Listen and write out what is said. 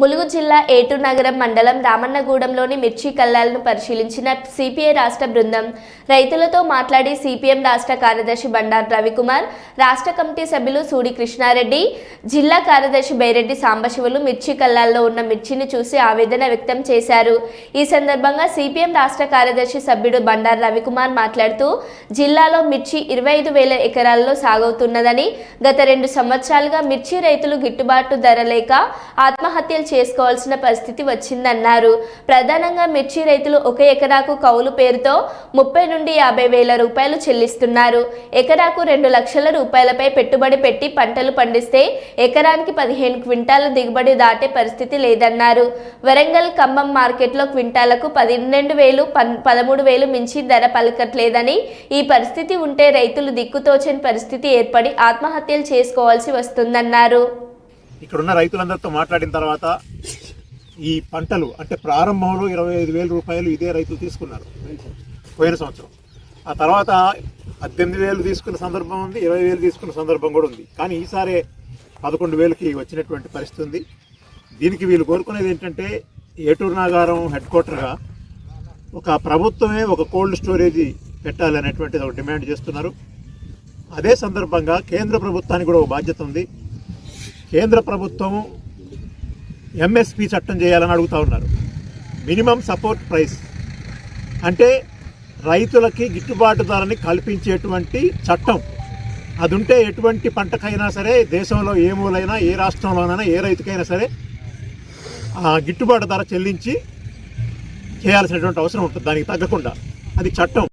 ములుగు జిల్లా ఏటూరు నగరం మండలం రామన్నగూడెంలోని మిర్చి కల్లాలను పరిశీలించిన సిపిఐ రాష్ట్ర బృందం రైతులతో మాట్లాడి సిపిఎం రాష్ట్ర కార్యదర్శి బండారు రవికుమార్ రాష్ట్ర కమిటీ సభ్యులు సూడి కృష్ణారెడ్డి జిల్లా కార్యదర్శి బైరెడ్డి సాంబశివులు మిర్చి కల్లాల్లో ఉన్న మిర్చిని చూసి ఆవేదన వ్యక్తం చేశారు. ఈ సందర్భంగా సిపిఎం రాష్ట్ర కార్యదర్శి సభ్యుడు బండారు రవికుమార్ మాట్లాడుతూ జిల్లాలో మిర్చి ఇరవై ఐదు వేల ఎకరాల్లో సాగవుతున్నదని గత రెండు సంవత్సరాలుగా మిర్చి రైతులు గిట్టుబాటు ధర లేక ఆత్మహత్యలు చేసుకోవాల్సిన పరిస్థితి వచ్చిందన్నారు. ప్రధానంగా మిర్చి రైతులు ఒక ఎకరాకు కౌలు పేరుతో ముప్పై నుండి యాభై వేల రూపాయలు చెల్లిస్తున్నారు. ఎకరాకు రెండు లక్షల రూపాయలపై పెట్టుబడి పెట్టి పంటలు పండిస్తే ఎకరానికి పదిహేను క్వింటాల దిగుబడి దాటే పరిస్థితి లేదన్నారు. వరంగల్ ఖమ్మం మార్కెట్లో క్వింటాలకు పన్నెండు వేలు పన్ పదమూడు వేలు మించి ధర పలకట్లేదని ఈ పరిస్థితి ఉంటే రైతులు దిక్కుతోచని పరిస్థితి ఏర్పడి ఆత్మహత్యలు చేసుకోవాల్సి వస్తుందన్నారు. ఇక్కడున్న రైతులందరితో మాట్లాడిన తర్వాత ఈ పంటలు అంటే ప్రారంభంలో ఇరవై ఐదు వేల రూపాయలు ఇదే రైతులు తీసుకున్నారు పోయిన సంవత్సరం. ఆ తర్వాత పద్దెనిమిది వేలు తీసుకున్న సందర్భం ఉంది ఇరవై వేలు తీసుకున్న సందర్భం కూడా ఉంది. కానీ ఈసారి పదకొండు వేలకి వచ్చినటువంటి పరిస్థితి ఉంది. దీనికి వీళ్ళు కోరుకునేది ఏంటంటే ఏటూరు నాగారం హెడ్ క్వార్టర్గా ఒక ప్రభుత్వమే ఒక కోల్డ్ స్టోరేజీ పెట్టాలి అనేటువంటిది ఒక డిమాండ్ చేస్తున్నారు. అదే సందర్భంగా కేంద్ర ప్రభుత్వానికి కూడా ఒక బాధ్యత ఉంది. కేంద్ర ప్రభుత్వం ఎంఎస్పి చట్టం చేయాలని అడుగుతా ఉన్నారు. Minimum support price. అంటే రైతులకి గిట్టుబాటు ధరని కల్పించేటువంటి చట్టం. అది ఉంటే ఎటువంటి పంటకైనా సరే దేశంలో ఏ మూలైనా ఏ రాష్ట్రంలోనైనా ఏ రైతుకైనా సరే ఆ గిట్టుబాటు ధర చెల్లించి చేయాల్సినటువంటి అవసరం ఉంటుంది. దానికి తగ్గకుండా. అది చట్టం.